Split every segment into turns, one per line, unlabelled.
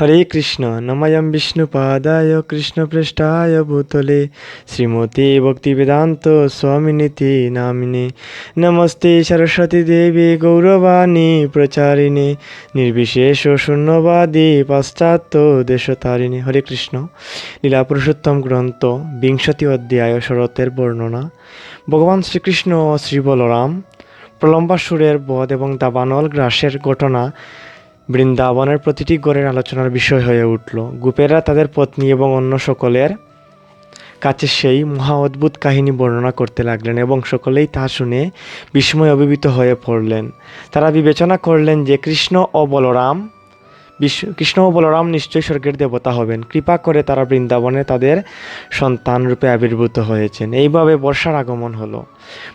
হরে কৃষ্ণ নময়ম বিষ্ণুপাদায় কৃষ্ণপৃষ্ঠায় ভূতলে। শ্রীমতী ভক্তিবেদান্ত স্বামিনীতি নামিনে। নমস্তে সরস্বতী দেবী গৌরবাণী প্রচারিণী। নির্বিশেষ শূন্যবাদী পাশ্চাত্য দেশতারিণী। হরে কৃষ্ণ। লীলা পুরুষোত্তম গ্রন্থ, বিংশতি অধ্যায়, শরতের বর্ণনা। ভগবান শ্রীকৃষ্ণ শ্রী বলরাম প্রলম্বাসুরের বধ এবং দাবানল গ্রাসের ঘটনা বৃন্দাবনের প্রতিটি গড়ের আলোচনার বিষয় হয়ে উঠল। গুপেরা তাদের পত্নী এবং অন্য সকলের কাছে সেই মহা অদ্ভুত কাহিনী বর্ণনা করতে লাগলেন এবং সকলেই তা শুনে বিস্ময় অভিভূত হয়ে পড়লেন। তারা বিবেচনা করলেন যে কৃষ্ণ ও বলরাম বিশ্ব কৃষ্ণ ও বলরাম নিশ্চয়ই স্বর্গের দেবতা হবেন। কৃপা করে তারা বৃন্দাবনে তাদের সন্তান রূপে আবির্ভূত হয়েছেন। এইভাবে বর্ষার আগমন হলো।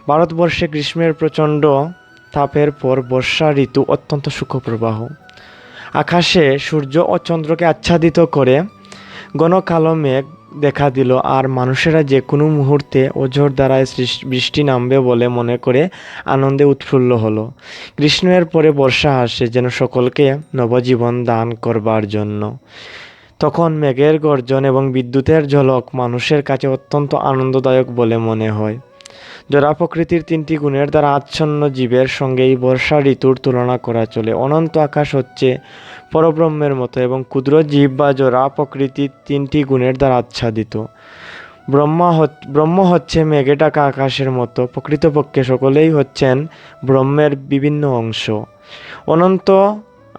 ভারতবর্ষে গ্রীষ্মের প্রচণ্ড তাপের পর বর্ষা ঋতু অত্যন্ত সুখপ্রবাহ। আকাশে সূর্য ও চন্দ্রকে আচ্ছাদিত করে ঘন কালো মেঘ দেখা দিল আর মানুষেরা যে কোনো মুহূর্তে ওঝোর দ্বারায় বৃষ্টি নামবে বলে মনে করে আনন্দে উৎফুল্ল হলো। গ্রীষ্মের পরে বর্ষা আসে যেন সকলকে নবজীবন দান করবার জন্য। তখন মেঘের গর্জন এবং বিদ্যুতের ঝলক মানুষের কাছে অত্যন্ত আনন্দদায়ক বলে মনে হয়। জরা প্রকৃতির তিনটি গুণের দ্বারা আচ্ছন্ন জীবের সঙ্গে এই বর্ষা ঋতুর তুলনা করা চলে। অনন্ত আকাশ হচ্ছে পরব্রহ্মের মতো এবং ক্ষুদ্র জীব বা জরা প্রকৃতির তিনটি গুণের দ্বারা আচ্ছাদিত। ব্রহ্মা ব্রহ্ম হচ্ছে মেঘে ঢাকা আকাশের মতো। প্রকৃতপক্ষে সকলেই হচ্ছেন ব্রহ্মের বিভিন্ন অংশ। অনন্ত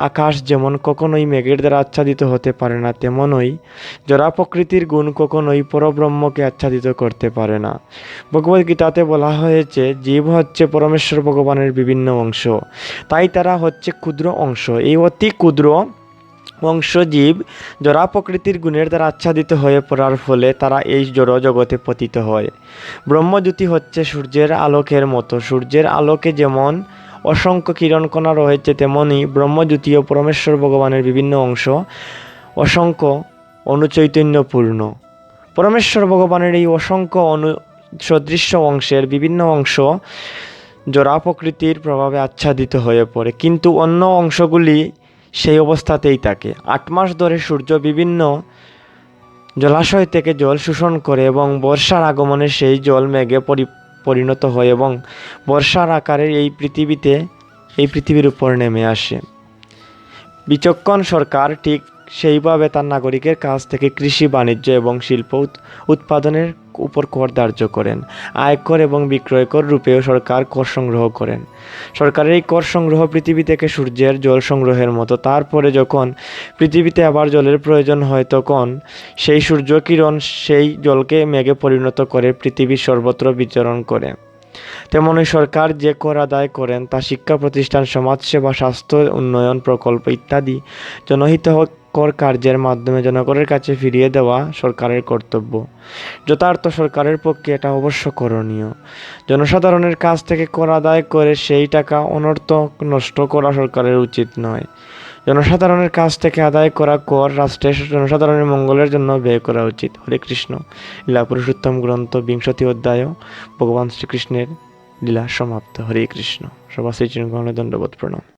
আকাশ যেমন কখনোই মেঘের দ্বারা আচ্ছাদিত হতে পারে না, তেমনই জরা প্রকৃতির গুণ কখনোই পরব্রহ্মকে আচ্ছাদিত করতে পারে না। ভগবদ্গীতাতে বলা হয়েছে, জীব হচ্ছে পরমেশ্বর ভগবানের বিভিন্ন অংশ, তাই তারা হচ্ছে ক্ষুদ্র অংশ। এই অতি ক্ষুদ্র অংশ জীব জরা প্রকৃতির গুণের দ্বারা আচ্ছাদিত হয়ে পড়ার ফলে তারা এই জড় জগতে পতিত হয়। ব্রহ্মজ্যোতি হচ্ছে সূর্যের আলোকের মতো। সূর্যের আলোকে যেমন অসংখ্য কিরণকণা রয়েছে তেমনই ব্রহ্মজ্যোতি ও পরমেশ্বর ভগবানের বিভিন্ন অংশ, অসংখ্য অনুচৈতন্যপূর্ণ। পরমেশ্বর ভগবানের এই অসংখ্য অনু সদৃশ্য অংশের বিভিন্ন অংশ জরা প্রকৃতির প্রভাবে আচ্ছাদিত হয়ে পড়ে, কিন্তু অন্য অংশগুলি সেই অবস্থাতেই থাকে। আট মাস ধরে সূর্য বিভিন্ন জলাশয় থেকে জল শোষণ করে এবং বর্ষার আগমনে সেই জল মেঘে পরি পরিণত হয় এবং বর্ষার আকারে এই পৃথিবীতে, এই পৃথিবীর উপর নেমে আসে। বিচক্ষণ সরকার ঠিক সেইভাবে তার নাগরিকের কাছ থেকে কৃষি, বাণিজ্য এবং শিল্প উৎপাদনের উপর কর ধার্য করেন। আয়কর এবং বিক্রয় কর রূপেও সরকার কর সংগ্রহ করেন। সরকারের এই কর সংগ্রহ পৃথিবী থেকে সূর্যের জল সংগ্রহের মতো। তারপরে যখন পৃথিবীতে আবার জলের প্রয়োজন হয়, তখন সেই সূর্য কিরণ সেই জলকে মেঘে পরিণত করে পৃথিবীর সর্বত্র বিচরণ করে। তেমনই সরকার যে কর আদায় করেন, তা শিক্ষা প্রতিষ্ঠান, সমাজসেবা, স্বাস্থ্য উন্নয়ন প্রকল্প ইত্যাদি জনহিতকর কার্যের মাধ্যমে জনগণের কাছে ফিরিয়ে দেওয়া সরকারের কর্তব্য। যথার্থ সরকারের পক্ষে এটা অবশ্য করণীয়। জনসাধারণের কাছ থেকে কর আদায় করে সেই টাকা অনর্থক নষ্ট করা সরকারের উচিত নয়। জনসাধারণের কাছ থেকে আদায় করা কর রাষ্ট্রের জনসাধারণের মঙ্গলের জন্য ব্যয় করা উচিত। হরে কৃষ্ণ। লীলা পুরুষোত্তম গ্রন্থ, বিংশতি অধ্যায়, ভগবান শ্রীকৃষ্ণের লীলা সমাপ্ত। হরে কৃষ্ণ। সবার শ্রীচরণ দণ্ডবোধ প্রণাম।